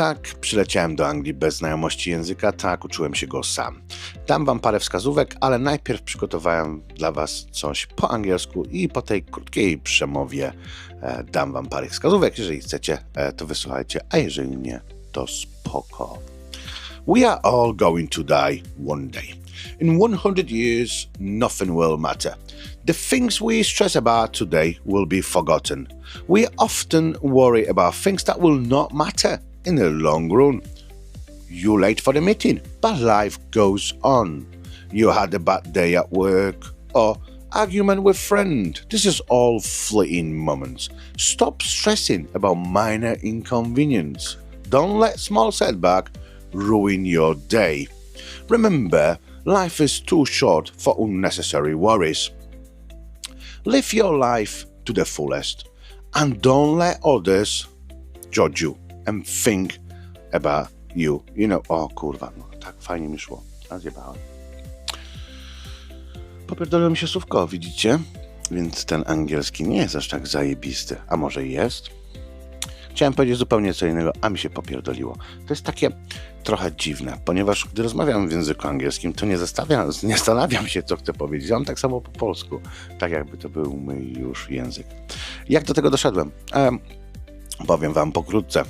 Tak, przyleciałem do Anglii bez znajomości języka, tak, uczyłem się go sam. Dam wam parę wskazówek, ale najpierw przygotowałem dla was coś po angielsku i po tej krótkiej przemowie e, dam wam parę wskazówek. Jeżeli chcecie, e, to wysłuchajcie, a jeżeli nie, to spoko. We are all going to die one day. In 100 years, nothing will matter. The things we stress about today will be forgotten. We often worry about things that will not matter in the long run. you're late for the meeting, but life goes on. You had a bad day at work or argument with friend. This is all fleeting moments. Stop stressing about minor inconvenience. Don't let small setback ruin your day. Remember, life is too short for unnecessary worries. Live your life to the fullest and don't let others judge you and think about you. You know, o kurwa, no tak fajnie mi szło. A zjebałem. Popierdoliło mi się słówko, widzicie? Więc ten angielski nie jest aż tak zajebisty. A może jest? Chciałem powiedzieć zupełnie co innego, a mi się popierdoliło. To jest takie trochę dziwne, ponieważ gdy rozmawiam w języku angielskim, to nie, zastanawiam, nie zastanawiam się, co chcę powiedzieć. Mam tak samo po polsku, tak jakby to był mój już język. Jak do tego doszedłem? Em, powiem wam pokrótce.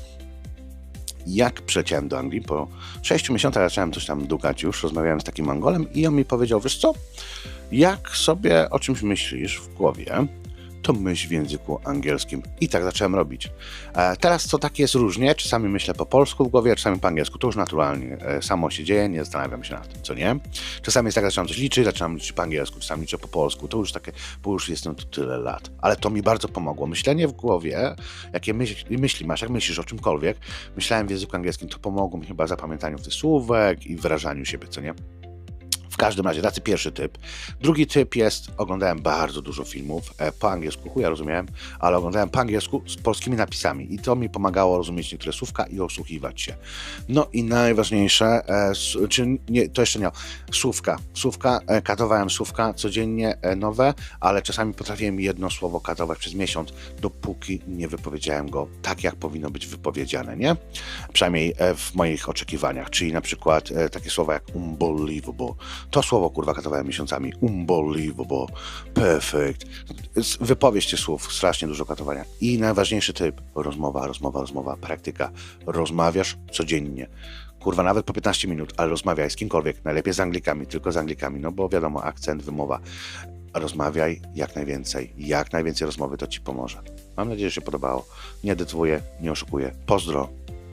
Jak przeciąłem do Anglii, po 6 miesiącach zacząłem coś tam dukać już, rozmawiałem z takim Angolem i on mi powiedział, wiesz co, jak sobie o czymś myślisz w głowie, to myśl w języku angielskim. I tak zacząłem robić. E, teraz co tak jest różnie, czasami myślę po polsku w głowie, czasami po angielsku. To już naturalnie e, samo się dzieje, nie zastanawiam się nad tym, co nie. Czasami jest tak, zaczynam coś liczyć, zaczynam liczyć po angielsku, czasami liczę po polsku. To już takie, bo już jestem tu tyle lat. Ale to mi bardzo pomogło. Myślenie w głowie, jakie myśli, myśli masz, jak myślisz o czymkolwiek, myślałem w języku angielskim, to pomogło mi chyba zapamiętaniu tych słówek i wyrażaniu siebie, co nie. Każdym razie, tacy pierwszy typ. Drugi typ jest, oglądałem bardzo dużo filmów e, po angielsku, chuja rozumiałem, ale oglądałem po angielsku z polskimi napisami i to mi pomagało rozumieć niektóre słówka i osłuchiwać się. No i najważniejsze, e, czy nie, to jeszcze nie, słówka. Słówka, e, katowałem słówka codziennie e, nowe, ale czasami potrafiłem jedno słowo katować przez miesiąc, dopóki nie wypowiedziałem go tak, jak powinno być wypowiedziane, nie? Przynajmniej e, w moich oczekiwaniach, czyli na przykład e, takie słowa jak unbelievable. To słowo kurwa katowałem miesiącami. Unbelievable, perfect. Z- Wypowiedź tych słów, strasznie dużo katowania. I najważniejszy typ, rozmowa, rozmowa, rozmowa, praktyka. Rozmawiasz codziennie. Kurwa, nawet po 15 minut, ale rozmawiaj z kimkolwiek, najlepiej z Anglikami, tylko z Anglikami, no bo wiadomo, akcent, wymowa. Rozmawiaj jak najwięcej. Jak najwięcej rozmowy to ci pomoże. Mam nadzieję, że się podobało. Nie decyduję, nie oszukuję. Pozdro